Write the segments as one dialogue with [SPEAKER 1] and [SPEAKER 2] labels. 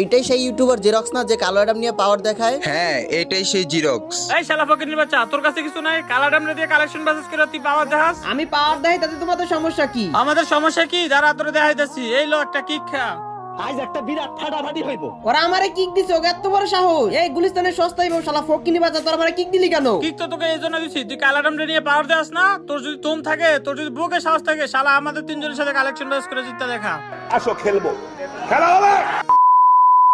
[SPEAKER 1] এইটাই সেই YouTuber xerox না যে কালো অ্যাডাম নিয়ে পাওয়ার দেখায়?
[SPEAKER 2] হ্যাঁ এটাই সেই জিরক্স
[SPEAKER 3] এই শালা ফকির বাচ্চা তোর কাছে কিছু নাই? কালা ডামরে দিয়ে কালেকশন বাসেস করে তুই পাওয়ার দেখাস?
[SPEAKER 4] আমি পাওয়ার দেয় তাতে তোমাদের সমস্যা কি?
[SPEAKER 3] আমাদের সমস্যা কি? যারা তোরে দেখাইতেছি এই লো একটা কিক খা।
[SPEAKER 5] আজ একটা বিরাট ফাটাফাটি হইব।
[SPEAKER 4] ওরা আমারে কিক দিছে ওকে এত বড় সাহস। এই গুলিস্তানের সস্তায় বউ শালা ফকিনি বাচ্চা তোর আমারে কিক দিলি কেন?
[SPEAKER 3] কিক তো তোকে এই জন্য দিছি। তুই কালা ডামরে নিয়ে পাওয়ার দেখাস না? তোর যদি তোম থাকে তোর যদি বুকে সাহস থাকে শালা আমাদের তিনজনের সাথে কালেকশন বাসেস করে জিততে দেখা।
[SPEAKER 5] আসো খেলব। খেলা হবে!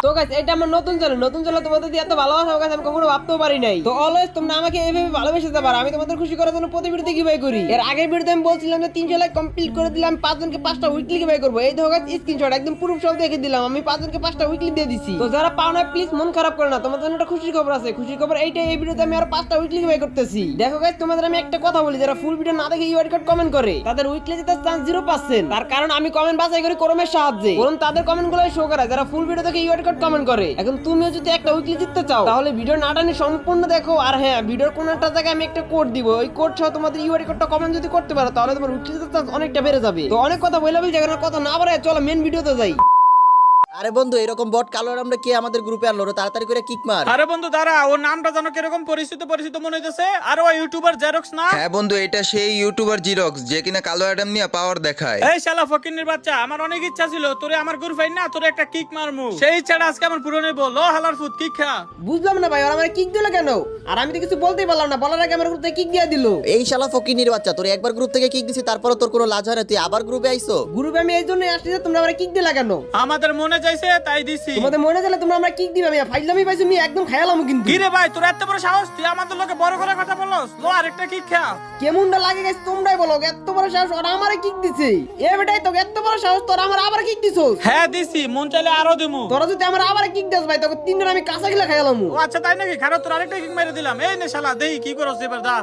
[SPEAKER 4] তো গাইস এটা আমার নতুন নতুন তোমাদের এত ভালোবাসা আমি কখনো ভাবতেও পারি নাই। তো অলওয়েজ তোমরা আমাকে এইভাবে ভালোবেসে আমি তোমাদের খুশি করার জন্য প্রতি ভিডিওতে কি বাই করি। এর আগের ভিডিওতে আমি বলছিলাম যে তিনশো লাইক কমপ্লিট করে দিলাম, পাঁচজনকে পাঁচটা উইকলি কি বাই করব। এই গাইস স্ক্রিনশট একদম প্রুফ সব দেখে দিলাম, আমি পাঁচজনকে পাঁচটা উইকলি দিয়ে দিছি। তো যারা পাও না প্লিজ মন খারাপ করে না, তোমাদের জন্য একটা খবর আছে। খুশির খবর এইটাই, এই ভিডিওতে আমি আর পাঁচটা উইকলি বাই করতেছি। দেখো গাইস তোমাদের আমি একটা কথা বলি, যারা ফুল ভিডিও না দেখে কোড কমেন্ট করে, তাদের উইকলি যেতে চান্স জিরো পার্সেন্ট তার কারণ আমি কমেন্ট বাছাই করি করমের সাহায্যে তাদের কমেন্টগুলো শো করায়। যারা ফুল ভিডিও দেখে ইউআইডি কোড কমেন্ট করে। এখন তুমিও যদি একটা উইকলি জিততে চাও, তাহলে ভিডিও নাটানি সম্পূর্ণ দেখো। আর হ্যাঁ ভিডিওর কোন একটা জায়গায় আমি একটা কোড দিব। ওই কোড সহ তোমাদের ইউআর কোডটা কমেন্ট যদি করতে পারো, তাহলে তোমার উইকলি জিততে অনেকটা বেড়ে যাবে। তো অনেক কথা বলে বলছি এখন কথা না বাড়ায়, চলো মেন ভিডিওতে যাই।
[SPEAKER 1] আরে বন্ধু এরকম বট কালো অ্যাডামটা কে আমাদের গ্রুপে আনলো? রে? তাড়াতাড়ি করে কিক মার।
[SPEAKER 3] আরে বন্ধু দাঁড়া ওর নামটা যেন কীরকম পরিচিত পরিচিত মনে হইতেছে। আর ওই ইউটিউবার জেরক্স না?
[SPEAKER 2] হ্যাঁ বন্ধু এটা সেই ইউটিউবার জিরক্স যে কিনা কালো অ্যাডাম নিয়ে পাওয়ার দেখায়।
[SPEAKER 3] এই শালা ফকিনের বাচ্চা আমার অনেক ইচ্ছা ছিল তোরে আমার গ্রুপ ফাইন না তোরে একটা কিক মারমু। সেই ইচ্ছাটা আজকে আমার পূরণ হইব। লো হালার ফুট কিক খা।
[SPEAKER 4] বুঝলাম না ভাই ওরা আমার কিক দিল কেন? আর আমি তো কিছু বলতেই পারলাম না বলার আগে আমার গ্রুপে কিক দিয়ে দিল।
[SPEAKER 1] এই শালা ফকিনির বাচ্চা তোর একবার গ্রুপ থেকে কিক দিছি তারপরে তোর কোনো লাজ হয় না? তুই আবার গ্রুপে আইছো
[SPEAKER 4] গ্রুপে আমি এই জন্যই আসছি যে তোমরা আমার কিক দিলা কেন?
[SPEAKER 3] আমাদের মনে চাইছে তাই দিছি।
[SPEAKER 4] তোমাদের মনে গেলে তোমরা আমরা কিক দিবে আমি ফাইলামি পাইছি আমি একদম খায়ালাম কিন্তু।
[SPEAKER 3] কি রে ভাই তোর এত বড় সাহস? তুই আমাদের লোকে বড় করে কথা বলস। লো আরেকটা কিক খা।
[SPEAKER 4] কেমনটা লাগে গেছে তোমরাই বলো এত বড় সাহস ওরা আমারে কিক দিছে। এ বেটাই তো এত বড় সাহস তোরা আমার আবার কিক দিছস?
[SPEAKER 3] হ্যাঁ দিছি মন চাইলে আরও দিমু।
[SPEAKER 4] তোরা যদি আমার আবার কিক দিস ভাই তোকে তিন দিন আমি কাঁচা গিলা খাইলাম
[SPEAKER 3] ও আচ্ছা তাই নাকি? খারাপ তোর আরেকটা কিক মেরে দিলাম। এই নে শালা দেই কি করছ এবার দা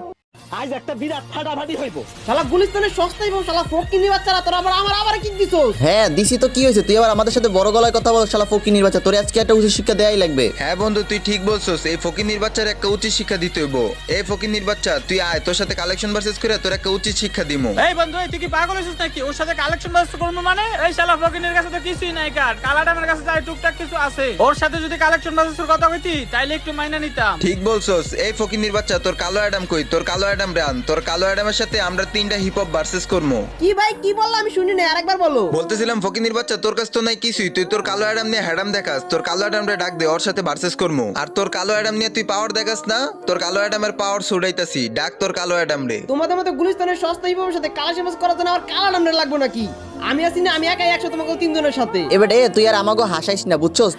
[SPEAKER 5] আজ একটা বিরাট ফাটাফাটি হইব।
[SPEAKER 4] শালা গুলিস্তানের সস্তাই বউ শালা ফকিনি বাচ্চারা তোরা আবার আমার আবার কিক দিছস?
[SPEAKER 1] হ্যাঁ দিছি তো কি হয়েছে? তুই আবার আমাদের সাথে বড় গলায় কথা বল শালা ফকিনির বাচ্চা। তোর আজকে একটা উচিত শিক্ষা দেয়াই লাগবে।
[SPEAKER 2] হ্যাঁ বন্ধু তুই ঠিক বলছস। এই ফকির বাচ্চার একটা উচিত শিক্ষা দিতে হইব। এই বাচ্চা তুই আয় তোর সাথে কালেকশন ভার্সেস করে তোর একটা উচিত শিক্ষা দিমু।
[SPEAKER 3] এই বন্ধু এই তুই কি পাগল হইছিস নাকি? ওর সাথে কালেকশন বাস করব মানে? এই শালা ফকিনের কাছে তো কিছুই নাই কার। কালাডামের কাছে যাই টুকটাক কিছু আছে। ওর সাথে যদি কালেকশন বাসের কথা কইতি তাইলে একটু মাইনা নিতাম।
[SPEAKER 2] ঠিক বলছস। এই ফকির বাচ্চা তোর কালো অ্যাডাম কই? তোর কালো অ্যাডাম রান তোর কালো অ্যাডামের সাথে আমরা তিনটা হিপ হপ ভার্সেস করব
[SPEAKER 4] কি ভাই কি বললা আমি শুনি না আরেকবার বলো।
[SPEAKER 2] বলতেছিলাম ফকিনির বাচ্চা তোর কাছে তো নাই কিছুই। তুই তোর কালো অ্যাডাম নিয়ে হ্যাডাম দেখাস তোর কালো অ্যাডামরে ডাক দে ওর সাথে ভার্সেস করমু। আর তোর কালো অ্যাডাম নিয়ে তুই পাওয়ার দেখাস না তোর কালো অ্যাডামের পাওয়ার ছুড়াইতাছি ডাক তোর কালো অ্যাডাম রে।
[SPEAKER 4] তোমাদের মতো গুলিস্তানের সস্তা হিপের সাথে কালা সেবাস করার জন্য আমার কালা নামটা লাগবে নাকি? আমি আছি না আমি একাই একশো তোমাকে তিনজনের সাথে।
[SPEAKER 1] এবার এ তুই আর আমাকে হাসাইস না বুঝছস?